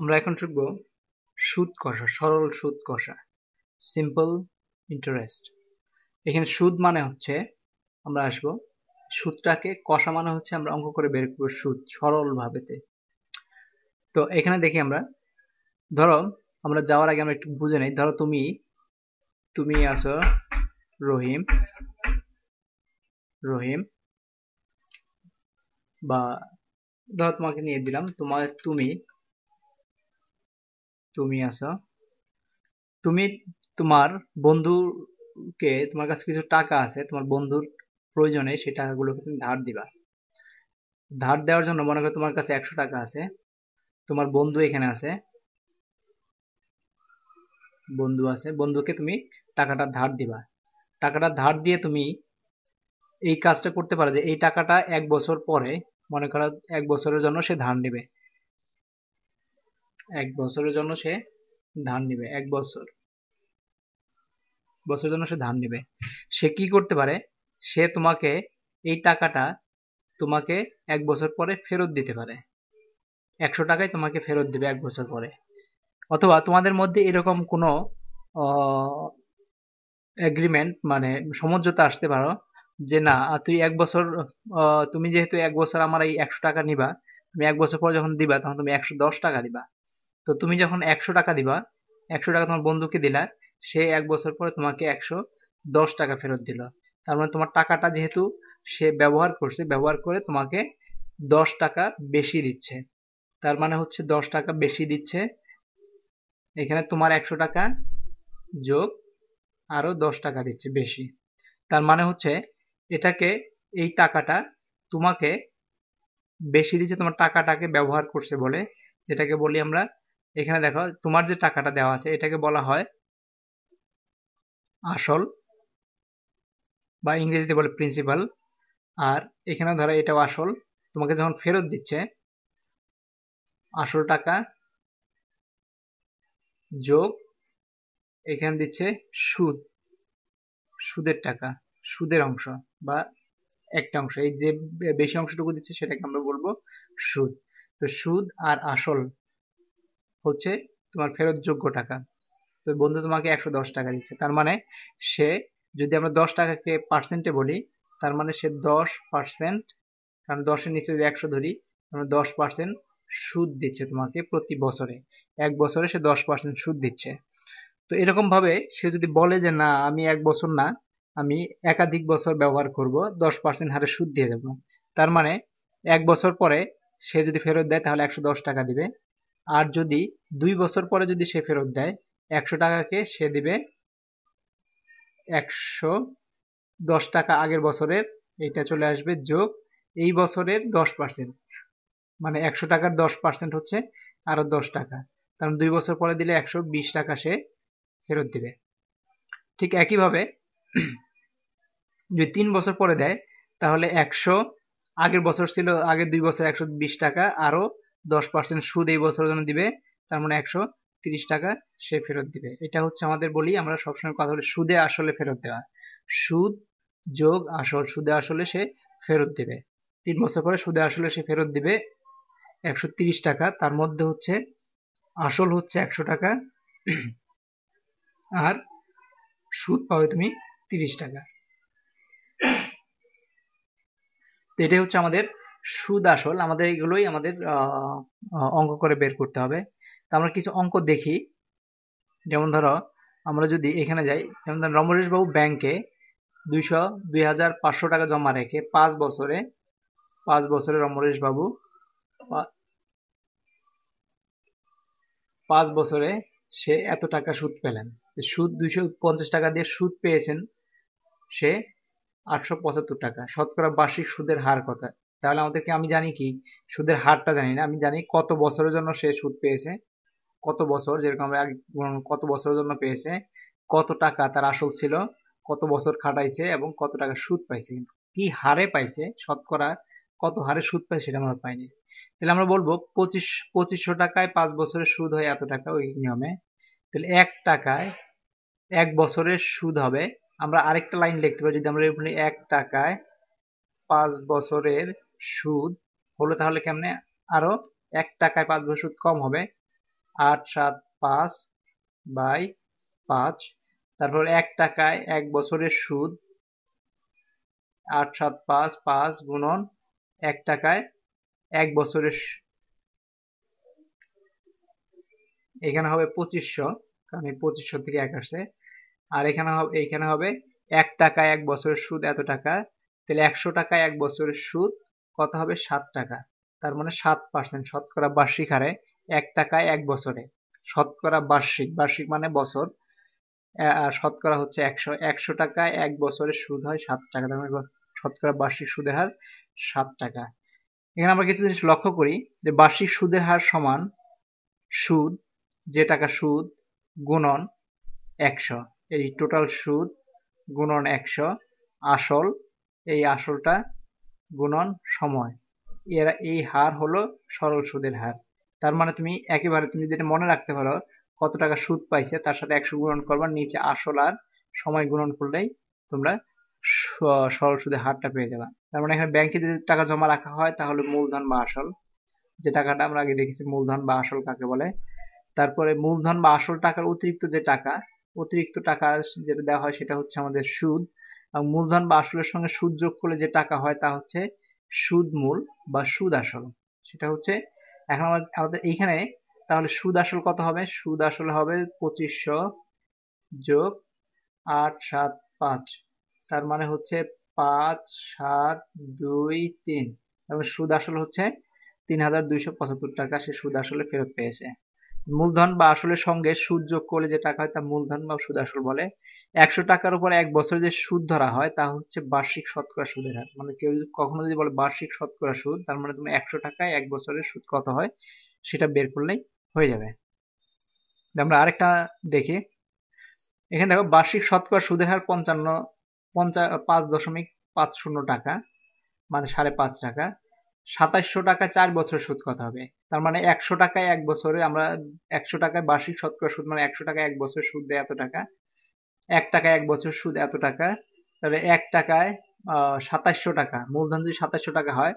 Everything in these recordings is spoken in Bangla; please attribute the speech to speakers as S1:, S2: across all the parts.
S1: আমরা এখন শিখব সুদ কষা, সরল সুদ কষা সিম্পল ইন্টারেস্ট এখানে সুদ মানে হচ্ছে আমরা আসব, সুদটাকে কষা মানে হচ্ছে আমরা অঙ্ক করে বের করব সুদ সরল ভাবেতে তো এখানে দেখি আমরা, ধরো আমরা যাওয়ার আগে আমরা একটু বুঝে নেই, ধরো তুমি তুমি আছো, রহিম রহিম, বা ধরো তোমাকে নিয়ে দিলাম, তোমার তুমি তুমি আছো। তুমি তোমার বন্ধুকে, তোমার কাছে কিছু টাকা আছে, তোমার বন্ধুর প্রয়োজনে সেই টাকাগুলোকে তুমি ধার দিবা। ধার দেওয়ার জন্য মনে করো তোমার কাছে একশো টাকা আছে, তোমার বন্ধু এখানে আছে, বন্ধু আছে, বন্ধুকে তুমি টাকাটা ধার দিবা। টাকাটা ধার দিয়ে তুমি এই কাজটা করতে পারো যে এই টাকাটা এক বছর পরে, মনে করো এক বছরের জন্য সে ধার নেবে। এক বছরের জন্য সে ধান নিবে, এক বছর। বছরের জন্য সে ধান নিবে। সে কি করতে পারে? সে তোমাকে এই টাকাটা তোমাকে এক বছর পরে ফেরত দিতে পারে। একশো টাকায় তোমাকে ফেরত দিবে এক বছর পরে। অথবা তোমাদের মধ্যে এরকম কোনো এগ্রিমেন্ট মানে সমঝোতা আসতে পারো যে না তুই এক বছর তুমি যেহেতু এক বছর আমার এই একশো টাকা নিবা, তুমি এক বছর পর যখন দিবা, তখন তুমি একশো দশ টাকা দিবা। তো তুমি যখন একশো টাকা দিবা, একশো টাকা তোমার বন্ধুকে দিলা, সে এক বছর পরে তোমাকে একশো দশ টাকা ফেরত দিল। তার মানে তোমার টাকাটা যেহেতু সে ব্যবহার করছে, ব্যবহার করে তোমাকে দশ টাকা বেশি দিচ্ছে। তার মানে হচ্ছে দশ টাকা বেশি দিচ্ছে। এখানে তোমার একশো টাকা যোগ আরও দশ টাকা দিচ্ছে বেশি। তার মানে হচ্ছে এটাকে, এই টাকাটা তোমাকে বেশি দিচ্ছে, তোমার টাকাটাকে ব্যবহার করছে বলে যেটাকে বলি আমরা এখানে দেখো, তোমার যে টাকাটা দেওয়া আছে, এটাকে বলা হয় আসল বা ইংরেজিতে বলে প্রিন্সিপাল আর এখানে ধরো, এটাও আসল। তোমাকে যখন ফেরত দিচ্ছে, আসল টাকা যোগ এখানে দিচ্ছে সুদ, সুদের টাকা, সুদের অংশ বা একটা অংশ। এই যে বেশি অংশটুকু দিচ্ছে, সেটাকে আমরা বলব সুদ। তো সুদ আর আসল হচ্ছে তোমার ফেরত যোগ্য টাকা। তো বন্ধু তোমাকে একশো দশ টাকা দিচ্ছে। তার মানে সে, যদি আমরা দশ টাকাকে পার্সেন্টে বলি, তার মানে সে দশ পার্সেন্ট কারণ দশের নিচে যদি একশো ধরি তাহলে দশ পার্সেন্ট সুদ দিচ্ছে তোমাকে প্রতি বছরে। এক বছরে সে দশ পার্সেন্ট সুদ দিচ্ছে। তো এরকম ভাবে সে যদি বলে যে, না, আমি এক বছর না, আমি একাধিক বছর ব্যবহার করব, দশ পার্সেন্ট হারে সুদ দিয়ে দেবো। তার মানে এক বছর পরে সে যদি ফেরত দেয়, তাহলে একশো দশ টাকা দিবে। আর যদি দুই বছর পরে যদি সে ফেরত দেয়, একশো টাকাকে সে দিবে একশো দশ টাকা আগের বছরের, এটা চলে আসবে যোগ এই বছরের দশ পার্সেন্ট মানে একশো টাকার দশ পার্সেন্ট হচ্ছে আরও দশ টাকা। কারণ দুই বছর পরে দিলে একশো বিশ টাকা সে ফেরত দিবে। ঠিক একইভাবে যদি তিন বছর পরে দেয়, তাহলে একশো আগের বছর ছিল, আগের দুই বছর একশো বিশ টাকা, আরও দশ পার্সেন্ট সুদ এই বছরের জন্য দিবে, তার মানে একশো তিরিশ টাকা সে ফেরত দিবে। এটা হচ্ছে আমাদের বলি, আমরা সবসময় কথা বলি, সুদে আসলে ফেরত দেওয়া। সুদ যোগ আসল, সুদে আসলে সে ফেরত দিবে। তিন বছর পরে সুদে আসলে সে ফেরত দিবে একশো তিরিশ টাকা, তার মধ্যে হচ্ছে, আসল হচ্ছে একশো টাকা, আর সুদ পাবে তুমি তিরিশ টাকা। তো এটাই হচ্ছে আমাদের সুদ আসল, আমাদের এগুলোই আমাদের অঙ্ক করে বের করতে হবে। তো আমরা কিছু অঙ্ক দেখি। যেমন ধরো, আমরা যদি এখানে যাই, যেমন ধরো রমরেশ বাবু ব্যাংকে দুইশো, দুই হাজার পাঁচশো টাকা জমা রেখে পাঁচ বছরে পাঁচ বছরে রমরেশ বাবু পাঁচ বছরে সে এত টাকা সুদ পেলেন। সুদ দুইশো পঞ্চাশ টাকা দিয়ে সুদ পেয়েছেন সে আটশো পঁচাত্তর টাকা। শতকরা বার্ষিক সুদের হার কত? তাহলে আমাদেরকে, আমি জানি কি, সুদের হারটা জানি না, আমি জানি কত বছরের জন্য সে সুদ পেয়েছে, কত বছর, যেরকম আমরা কত বছরের জন্য পেয়েছে, কত টাকা তার আসল ছিল, কত বছর খাটাইছে এবং কত টাকা সুদ পাইছে, কিন্তু কি হারে পাইছে, শতকরা কত হারে সুদ পাইছে সেটা আমরা পাইনি। তাহলে আমরা বলব, পঁচিশ, পঁচিশশো টাকায় পাঁচ বছরের সুদ হয় এত টাকা ওই নিয়মে, তাহলে এক টাকায় এক বছরের সুদ হবে, আমরা আরেকটা লাইন লিখতে পারি, যদি আমরা এক টাকায় পাঁচ বছরের সুদ, হলো তাহলে কেমনে? আরও এক টাকায় পাঁচ বছর সুদ কম হবে। আট, সাত, পাঁচ বাই পাঁচ। তারপর এক টাকায় এক বছরের সুদ, আট, সাত, পাঁচ পাঁচ গুণন এক টাকায় এক বছরের এখানে হবে পঁচিশশো, কারণ এই পঁচিশশো থেকে এক আসছে। আর এখানে হবে এখানে হবে এক টাকায় এক বছরের সুদ এত টাকা, তাহলে একশো টাকায় এক বছরের সুদ কত হবে? সাত টাকা। তার মানে সাত পার্সেন্ট শতকরা বার্ষিক হারে এক টাকায় এক বছরে। শতকরা বার্ষিক। বার্ষিক মানে বছর। শতকরা হচ্ছে একশো। একশো টাকায় এক বছরের সুদ হয় সাত টাকা। তার মানে শতকরা বার্ষিক সুদের হার সাত টাকা। এখানে আমরা কিছু জিনিস লক্ষ্য করি যে বার্ষিক সুদের হার সমান সুদ, যে টাকা সুদ, গুণন একশো। এই টোটাল সুদ গুণন একশো। আসল, এই আসলটা গুণন সময়। এরা, এই হার হলো সরল সুদের হার। তার মানে তুমি একেবারে, তুমি যেটা মনে রাখতে পারো, কত টাকা সুদ পাইছে, তার সাথে একশো গুণন করবার নিচে আসল আর সময় গুণন করলেই তোমরা সরল সুদের হারটা পেয়ে যাবে। তার মানে এখানে ব্যাংকে যদি টাকা জমা রাখা হয়, তাহলে মূলধন বা আসল। যে টাকাটা আমরা আগে দেখেছি, মূলধন বা আসল কাকে বলে। তারপরে মূলধন বা আসল টাকার অতিরিক্ত যে টাকা, অতিরিক্ত টাকা যেটা দেওয়া হয়, সেটা হচ্ছে আমাদের সুদ। মূলধন বা আসলের সঙ্গে সুদ যোগ করলে যে টাকা হয় তা হচ্ছে সুদ মূল বা সুদ আসল। সেটা হচ্ছে, এখন আমাদের এইখানে তাহলে সুদ আসল কত হবে? সুদ আসল হবে পঁচিশশো যোগ আট সাত পাঁচ। তার মানে হচ্ছে পাঁচ, সাত, দুই, তিন। এবং সুদ আসল হচ্ছে তিন হাজার দুইশো পঁচাত্তর টাকা। সে সুদ আসলে ফেরত পেয়েছে। মূলধন বা আসলের সঙ্গে সুদ যোগ করলে যে টাকা হয় তা মূলধন বা সুদ আসল বলে। একশো টাকার উপর এক বছরে যে সুদ ধরা হয় তা হচ্ছে বার্ষিক শতকরা সুদের হার। মানে কেউ যদি কখনো যদি বলে বার্ষিক শতকরা সুদ, তার মানে তুমি একশো টাকায় এক বছরের সুদ কত হয় সেটা বের করলেই হয়ে যাবে। আমরা আরেকটা দেখি। এখানে দেখো, বার্ষিক শতকরা সুদের হার পঞ্চান্ন পঞ্চাশ পাঁচ দশমিক পাঁচ শূন্য টাকা মানে সাড়ে পাঁচ টাকা। সাতাইশশো টাকা চার বছর সুদ কত হবে? তার মানে একশো টাকায় এক বছরে আমরা একশো টাকায় বার্ষিক শতকরা সুদ মানে একশো টাকায় এক বছর সুদ দেয় এত টাকা। এক টাকায় এক বছর সুদ এত টাকা। তাহলে এক টাকায় সাতাইশশো টাকা, মূলধন যদি সাতাইশশো টাকা হয়,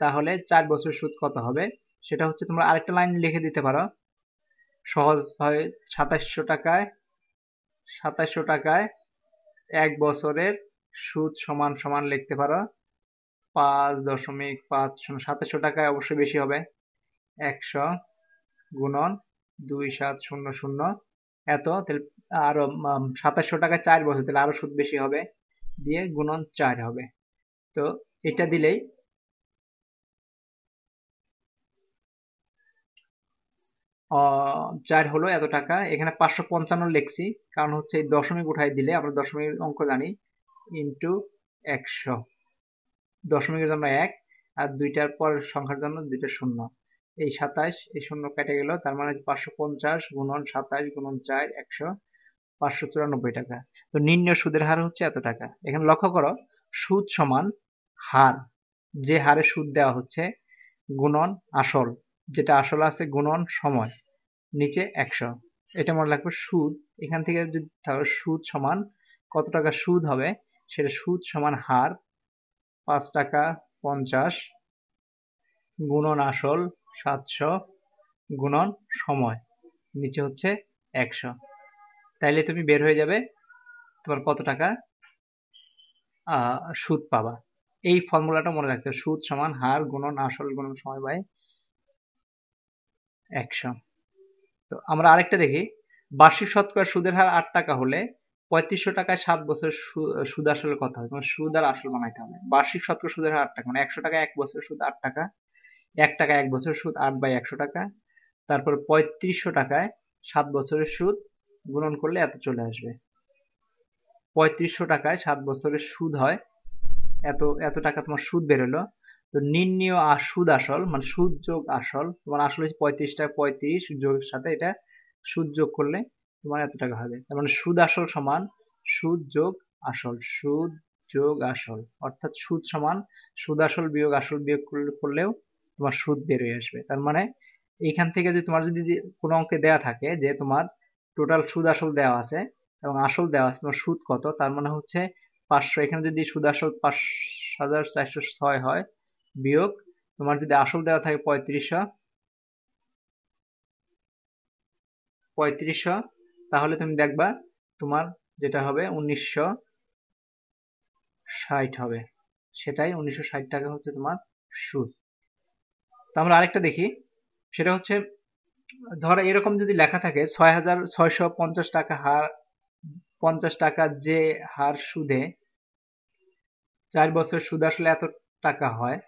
S1: তাহলে চার বছর সুদ কত হবে? সেটা হচ্ছে তোমরা আরেকটা লাইন লিখে দিতে পারো। সহজভাবে সাতাইশশো টাকায় সাতাইশশো টাকায় এক বছরের সুদ সমান সমান লিখতে পারো। পাঁচ দশমিক পাঁচ সাতাশশো টাকায় অবশ্যই বেশি হবে। একশো গুণন দুই সাত শূন্য শূন্য। এত, তাহলে আরও সাতাশশো টাকায় চার বছর, তাহলে আরও সুদ বেশি হবে, দিয়ে গুণন চার হবে। তো এটা দিলেই চার হলো এত টাকা। এখানে পাঁচশো পঞ্চান্ন লিখছি, কারণ হচ্ছে এই দশমিক উঠাই দিলে আমরা দশমিক অঙ্ক জানি ইন্টু একশো। দশমিকের জন্য এক, আর দুইটার পরের সংখ্যার জন্য দুইটা শূন্য। এই সাতাশ, এই শূন্য কেটে গেল, তার মানে পাঁচশো পঞ্চাশ গুণন সাতাশ গুণন চার, একশো পাঁচশো চুরানব্বই টাকা। তো নিম্ন সুদের হার হচ্ছে এত টাকা। এখানে লক্ষ্য করো, সুদ সমান হার। যে হারে সুদ দেওয়া হচ্ছে, গুণন আসল। যেটা আসল আছে গুণন সময়, নিচে একশো। এটা মনে রাখবে সুদ। এখান থেকে যদি তাহলে সুদ সমান কত টাকা সুদ হবে? সেটা সুদ সমান হার, পাঁচ টাকা পঞ্চাশ গুণন আসল সাতশো গুণন সময়। নিচে হচ্ছে একশো। তাইলে তুমি বের হয়ে যাবে, তোমার কত টাকা? সুদ পাবা। এই ফর্মুলাটা মনে রাখতে সুদ সমান হার গুণন আসল গুণন সময় বাই একশো। তো আমরা আরেকটা দেখি। বার্ষিক শতকরা সুদের হার আট টাকা হলে পঁয়ত্রিশশো টাকায় সাত বছর সুদ আসলে কত তোমার সুদ আর আসল বানাইতে হবে। বার্ষিক শতকরা সুদের হার আট টাকা। মানে একশো টাকা এক বছর সুদ আট টাকা। এক টাকা এক বছর সুদ, আট বাই একশো টাকা। তারপর পঁয়ত্রিশশো টাকায় সাত বছরের সুদ গুণন করলে এত চলে আসবে। পঁয়ত্রিশশো টাকায় সাত বছরের সুদ হয়, এত এত টাকা তোমার সুদ বেরোলো। তো নির্ণীয় আর সুদ আসল মানে সুদ যোগ আসল, তোমার আসল হচ্ছে পঁয়ত্রিশ টাকা পঁয়ত্রিশ, যোগের সাথে এটা সুদ যোগ করলে তোমার এত টাকা হবে। তার মানে সুদ আসল সমান সুদ যোগ আসল, সুদ যোগ আসল। অর্থাৎ সুদ সমান, সুদ আসল বিয়োগ আসল বিয়োগ করলেও তোমার সুদ বের হয়ে আসবে। তার মানে এইখান থেকে যদি তোমার যদি কোনো অঙ্কে দেওয়া থাকে যে তোমার টোটাল সুদ আসল দেওয়া আছে এবং আসল দেওয়া আছে, তোমার সুদ কত, তার মানে হচ্ছে পাঁচশো, এখানে যদি সুদ আসল পাঁচ হাজার চারশো ছয় হয় বিয়োগ, তোমার যদি আসল দেওয়া থাকে পঁয়ত্রিশশো পঁয়ত্রিশশো, তাহলে তুমি দেখবা তোমার যেটা হবে উনিশশো ষাট হবে। সেটাই উনিশশো ষাট টাকা হচ্ছে তোমার সুদ। তো আমরা আরেকটা দেখি। সেটা হচ্ছে, ধরো এরকম যদি লেখা থাকে ছয় হাজার ছয়শো পঞ্চাশ টাকা হার, পঞ্চাশ টাকা যে হার সুদে, চার বছর সুদ আসলে এত টাকা হয়।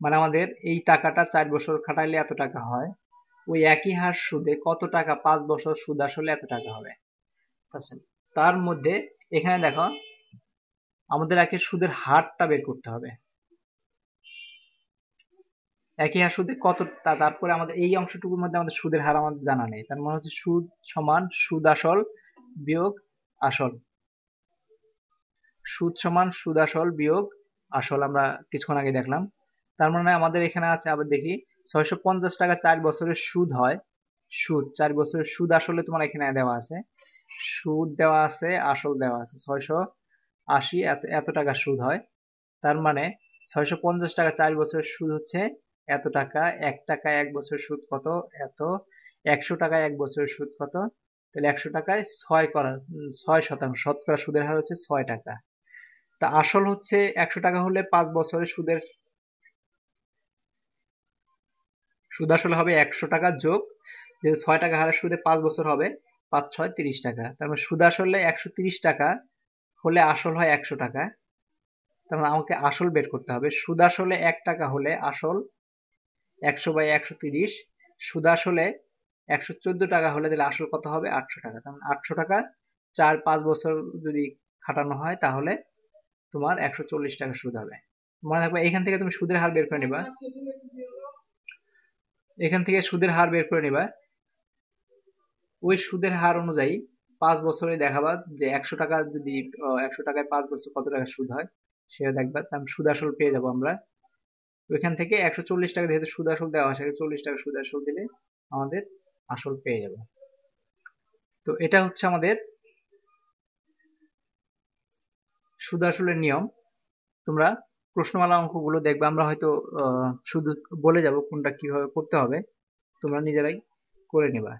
S1: মানে আমাদের এই টাকাটা চার বছর খাটাইলে এত টাকা হয়। ওই একই হার সুদে কত টাকা, পাঁচ বছর সুদ আসলে এত টাকা হবে? তার মধ্যে এখানে দেখো, আমাদের আগে সুদের হারটা বের করতে হবে। একই হার সুদে কত তারপরে আমাদের এই অংশটুকুর মধ্যে আমাদের সুদের হার আমাদের জানা নেই। তার মানে হচ্ছে সুদ সমান সুদ আসল বিয়োগ আসল। সুদ সমান সুদ আসল বিয়োগ আসল আমরা কিছুক্ষণ আগে দেখলাম। তার মানে আমাদের এখানে আছে, আবার দেখি, ছয়শো পঞ্চাশ টাকা চার বছরের সুদ হয়। সুদ, চার বছরের সুদ আসলে তোমার এখানে দেওয়া আছে। সুদ দেওয়া আছে, আসল দেওয়া আছে। ছয়শো আশি এত এত টাকা সুদ হয়। তার মানে ছয়শো পঞ্চাশ টাকা চার বছরের সুদ হচ্ছে এত টাকা, এক টাকা এক বছরের সুদ কত, এত, একশো টাকায় এক বছরের সুদ কত? তাহলে একশো টাকায় ছয় করা ছয় শতাংশ, শতকরা সুদের হার হচ্ছে ছয় টাকা। তা আসল হচ্ছে একশো টাকা হলে পাঁচ বছরের সুদের, সুদ আসলে হবে একশো টাকা যোগ, যে ছয় টাকা হারের সুদে পাঁচ বছর হবে, পাঁচ, ছয়, তিরিশ টাকা। তার মানে সুদ আসলে একশো তিরিশ টাকা হলে আসল হয় একশো টাকা। তার মানে আমাকে আসল বের করতে হবে। সুদ আসলে এক টাকা হলে আসল একশো বাই একশো তিরিশ। সুদ আসলে একশো চোদ্দ টাকা হলে তাহলে আসল কত হবে? আটশো টাকা। তার মানে আটশো টাকা চার পাঁচ বছর যদি খাটানো হয় তাহলে তোমার একশো চল্লিশ টাকা সুদ হবে। মনে থাকবে, এখান থেকে তুমি সুদের হার বের করে নিবা। এখান থেকে সুদের হার বের করে নিবা। ওই সুদের হার অনুযায়ী পাঁচ বছরে দেখাবা যে একশো টাকা যদি একশো টাকায় পাঁচ বছর কত টাকা সুদ হয়, সেটা দেখবা। তার সুদ আসল পেয়ে যাব আমরা। ওইখান থেকে একশো চল্লিশ টাকা যেহেতু সুদ আসল দেওয়া হয় চল্লিশ টাকা সুদ আসল দিলে আমাদের আসল পেয়ে যাব। তো এটা হচ্ছে আমাদের সুদ আসলের নিয়ম। তোমরা প্রশ্নমালা অঙ্কগুলো দেখবে, আমরা হয়তো শুধু বলে যাব কোনটা কীভাবে করতে হবে। তোমরা নিজেরাই করে নেবা।